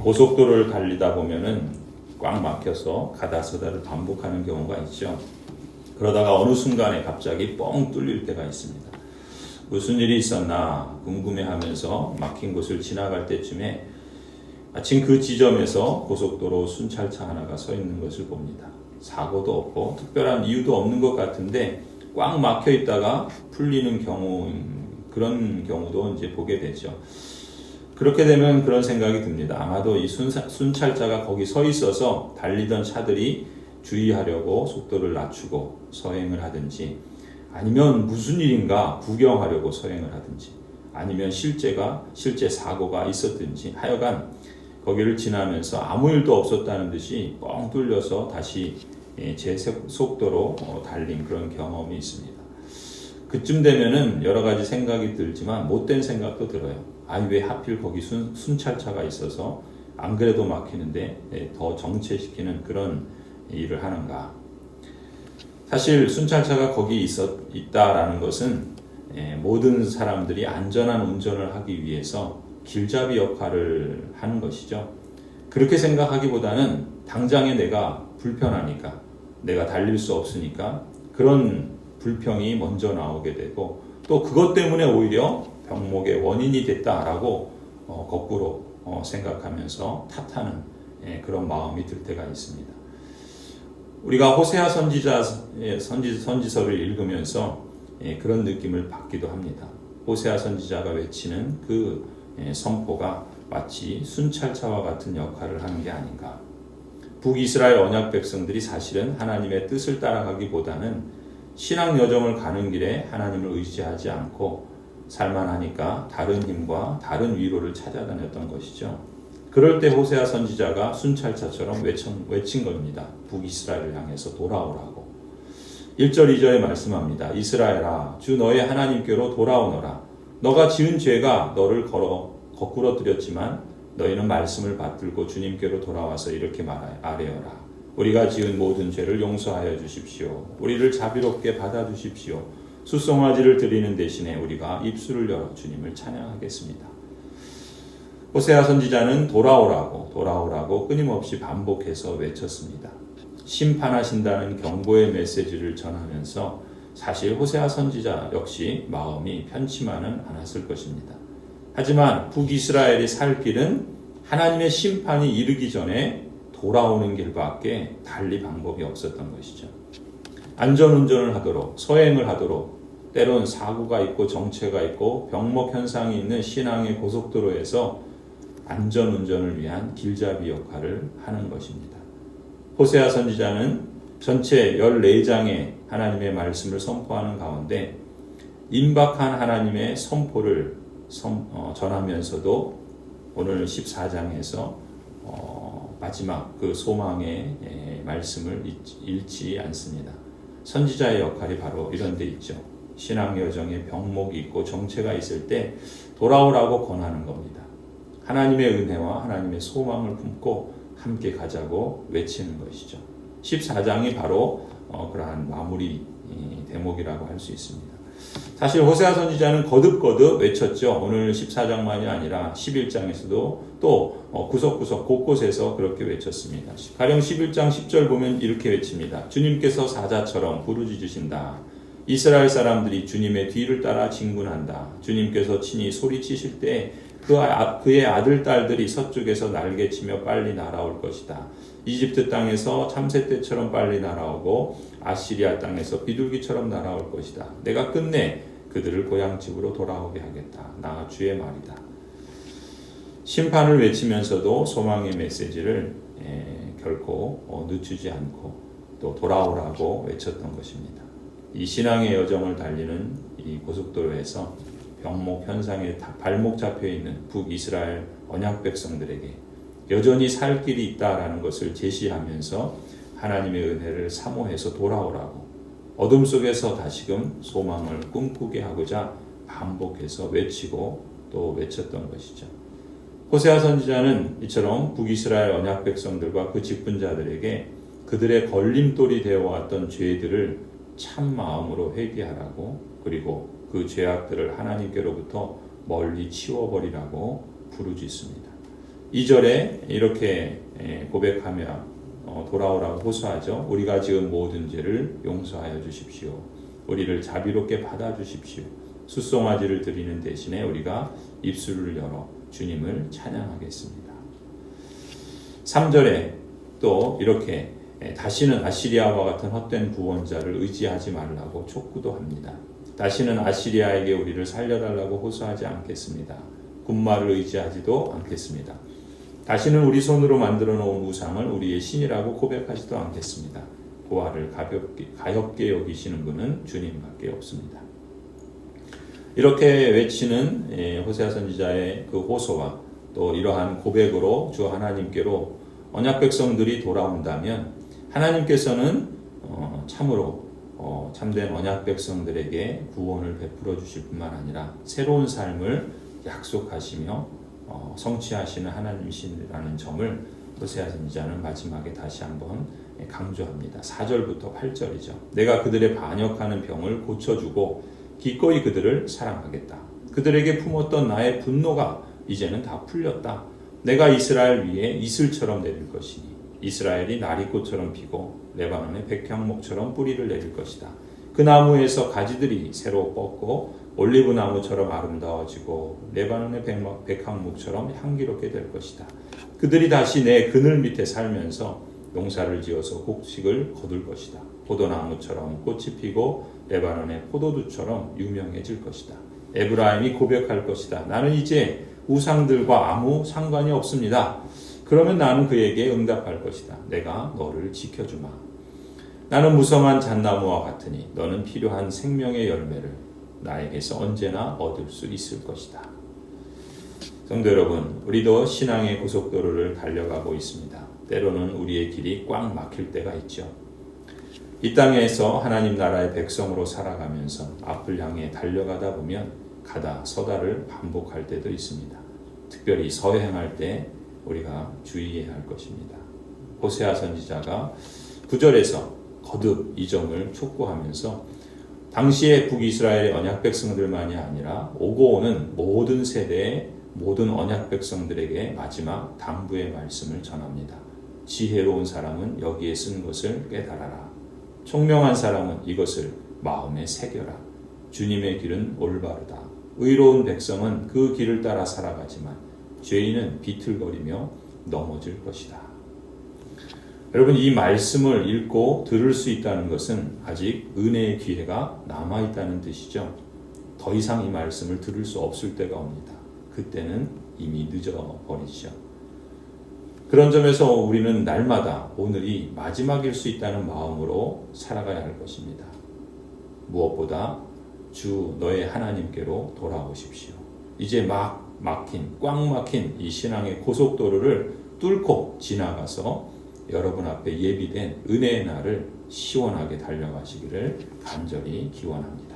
고속도로를 달리다 보면은 꽉 막혀서 가다서다를 반복하는 경우가 있죠. 그러다가 어느 순간에 갑자기 뻥 뚫릴 때가 있습니다. 무슨 일이 있었나 궁금해하면서 막힌 곳을 지나갈 때쯤에 마침 그 지점에서 고속도로 순찰차 하나가 서 있는 것을 봅니다. 사고도 없고 특별한 이유도 없는 것 같은데 꽉 막혀 있다가 풀리는 경우 그런 경우도 이제 보게 되죠. 그렇게 되면 그런 생각이 듭니다. 아마도 이 순사, 순찰자가 거기 서 있어서 달리던 차들이 주의하려고 속도를 낮추고 서행을 하든지 아니면 무슨 일인가 구경하려고 서행을 하든지 아니면 실제가 실제 사고가 있었든지 하여간 거기를 지나면서 아무 일도 없었다는 듯이 뻥 뚫려서 다시 예, 제 속도로 어, 달린 그런 경험이 있습니다. 그쯤 되면은 여러 가지 생각이 들지만 못된 생각도 들어요. 아니 왜 하필 거기 순, 순찰차가 있어서 안 그래도 막히는데 예, 더 정체시키는 그런 일을 하는가? 사실 순찰차가 거기 있었 있다라는 것은 예, 모든 사람들이 안전한 운전을 하기 위해서 길잡이 역할을 하는 것이죠. 그렇게 생각하기보다는 당장에 내가 불편하니까 내가 달릴 수 없으니까 그런 불평이 먼저 나오게 되고 또 그것 때문에 오히려 병목의 원인이 됐다라고 어, 거꾸로 어, 생각하면서 탓하는 예, 그런 마음이 들 때가 있습니다. 우리가 호세아 선지자 예, 선지 선지서를 읽으면서 예, 그런 느낌을 받기도 합니다. 호세아 선지자가 외치는 그 예, 선포가 마치 순찰차와 같은 역할을 하는 게 아닌가. 북이스라엘 언약 백성들이 사실은 하나님의 뜻을 따라가기보다는 신앙 여정을 가는 길에 하나님을 의지하지 않고 살만하니까 다른 힘과 다른 위로를 찾아다녔던 것이죠. 그럴 때 호세아 선지자가 순찰차처럼 외친, 외친 겁니다. 북이스라엘을 향해서 돌아오라고. 1절 2절에 말씀합니다. 이스라엘아 주 너의 하나님께로 돌아오너라. 너가 지은 죄가 너를 걸어 거꾸로 들였지만 너희는 말씀을 받들고 주님께로 돌아와서 이렇게 말하래어라. 우리가 지은 모든 죄를 용서하여 주십시오. 우리를 자비롭게 받아 주십시오. 수송아지를 드리는 대신에 우리가 입술을 열어 주님을 찬양하겠습니다. 호세아 선지자는 돌아오라고 돌아오라고 끊임없이 반복해서 외쳤습니다. 심판하신다는 경고의 메시지를 전하면서 사실 호세아 선지자 역시 마음이 편치만은 않았을 것입니다. 하지만 북이스라엘이 살 길은 하나님의 심판이 이르기 전에 돌아오는 길밖에 달리 방법이 없었던 것이죠. 안전운전을 하도록 서행을 하도록 때론 사고가 있고 정체가 있고 병목 현상이 있는 신앙의 고속도로에서 안전 운전을 위한 길잡이 역할을 하는 것입니다. 호세아 선지자는 전체 14장의 하나님의 말씀을 선포하는 가운데 임박한 하나님의 선포를 선, 어, 전하면서도 오늘 14장에서 어, 마지막 그 소망의 에, 말씀을 잃지 않습니다. 선지자의 역할이 바로 이런 데 있죠. 신앙 여정에 병목이 있고 정체가 있을 때 돌아오라고 권하는 겁니다. 하나님의 은혜와 하나님의 소망을 품고 함께 가자고 외치는 것이죠. 14장이 바로 어, 그러한 마무리 대목이라고 할 수 있습니다. 사실 호세아 선지자는 거듭거듭 외쳤죠. 오늘 14장만이 아니라 11장에서도 또 어, 구석구석 곳곳에서 그렇게 외쳤습니다. 가령 11장 10절 보면 이렇게 외칩니다. 주님께서 사자처럼 부르짖으신다. 이스라엘 사람들이 주님의 뒤를 따라 진군한다. 주님께서 친히 소리치실 때 그, 아, 그의 아들, 딸들이 서쪽에서 날개치며 빨리 날아올 것이다. 이집트 땅에서 참새 때처럼 빨리 날아오고 아시리아 땅에서 비둘기처럼 날아올 것이다. 내가 끝내 그들을 고향집으로 돌아오게 하겠다. 나 주의 말이다. 심판을 외치면서도 소망의 메시지를 에, 결코 어, 늦추지 않고 또 돌아오라고 외쳤던 것입니다. 이 신앙의 여정을 달리는 이 고속도로에서 병목 현상에 발목 잡혀 있는 북이스라엘 언약 백성들에게 여전히 살 길이 있다라는 것을 제시하면서 하나님의 은혜를 사모해서 돌아오라고 어둠 속에서 다시금 소망을 꿈꾸게 하고자 반복해서 외치고 또 외쳤던 것이죠. 호세아 선지자는 이처럼 북이스라엘 언약 백성들과 그 직분자들에게 그들의 걸림돌이 되어 왔던 죄들을 참 마음으로 회개하라고 그리고 그 죄악들을 하나님께로부터 멀리 치워버리라고 부르짖습니다. 2절에 이렇게 예, 고백하며 어, 돌아오라고 호소하죠. 우리가 지은 모든 죄를 용서하여 주십시오. 우리를 자비롭게 받아 주십시오. 수송아지를 드리는 대신에 우리가 입술을 열어 주님을 찬양하겠습니다. 3절에 또 이렇게 예, 다시는 아시리아와 같은 헛된 구원자를 의지하지 말라고 촉구도 합니다. 다시는 아시리아에게 우리를 살려달라고 호소하지 않겠습니다. 군마를 의지하지도 않겠습니다. 다시는 우리 손으로 만들어 놓은 우상을 우리의 신이라고 고백하지도 않겠습니다. 고아를 가볍게, 가엽게 여기시는 분은 주님밖에 없습니다. 이렇게 외치는 예, 호세아 선지자의 그 호소와 또 이러한 고백으로 주 하나님께로 언약 백성들이 돌아온다면 하나님께서는 어, 참으로 어, 참된 언약 백성들에게 구원을 베풀어 주실 뿐만 아니라 새로운 삶을 약속하시며 어, 성취하시는 하나님이시라는 점을 호세아 선지자는 마지막에 다시 한번 강조합니다. 4절부터 8절이죠. 내가 그들의 반역하는 병을 고쳐주고 기꺼이 그들을 사랑하겠다. 그들에게 품었던 나의 분노가 이제는 다 풀렸다. 내가 이스라엘 위에 이슬처럼 내릴 것이니 이스라엘이 나리꽃처럼 피고 레바논의 백향목처럼 뿌리를 내릴 것이다. 그 나무에서 가지들이 새로 뻗고 올리브 나무처럼 아름다워지고 레바논의 백향목처럼 향기롭게 될 것이다. 그들이 다시 내 그늘 밑에 살면서 농사를 지어서 곡식을 거둘 것이다. 포도나무처럼 꽃이 피고 레바논의 포도두처럼 유명해질 것이다. 에브라임이 고백할 것이다. 나는 이제 우상들과 아무 상관이 없습니다. 그러면 나는 그에게 응답할 것이다. 내가 너를 지켜주마. 나는 무성한 잣나무와 같으니 너는 필요한 생명의 열매를 나에게서 언제나 얻을 수 있을 것이다. 성도 여러분, 우리도 신앙의 고속도로를 달려가고 있습니다. 때로는 우리의 길이 꽉 막힐 때가 있죠. 이 땅에서 하나님 나라의 백성으로 살아가면서 앞을 향해 달려가다 보면 가다 서다를 반복할 때도 있습니다. 특별히 서행할 때 우리가 주의해야 할 것입니다. 호세아 선지자가 9절에서 거듭 이 점을 촉구하면서 당시의 북이스라엘의 언약 백성들만이 아니라 오고 오는 모든 세대의 모든 언약 백성들에게 마지막 당부의 말씀을 전합니다. 지혜로운 사람은 여기에 쓴 것을 깨달아라. 총명한 사람은 이것을 마음에 새겨라. 주님의 길은 올바르다. 의로운 백성은 그 길을 따라 살아가지만 죄인은 비틀거리며 넘어질 것이다. 여러분 이 말씀을 읽고 들을 수 있다는 것은 아직 은혜의 기회가 남아 있다는 뜻이죠. 더 이상 이 말씀을 들을 수 없을 때가 옵니다. 그때는 이미 늦어 버리죠. 그런 점에서 우리는 날마다 오늘이 마지막일 수 있다는 마음으로 살아가야 할 것입니다. 무엇보다 주 너의 하나님께로 돌아오십시오. 이제 막 막힌 꽉 막힌 이 신앙의 고속도로를 뚫고 지나가서 여러분 앞에 예비된 은혜의 날을 시원하게 달려가시기를 간절히 기원합니다.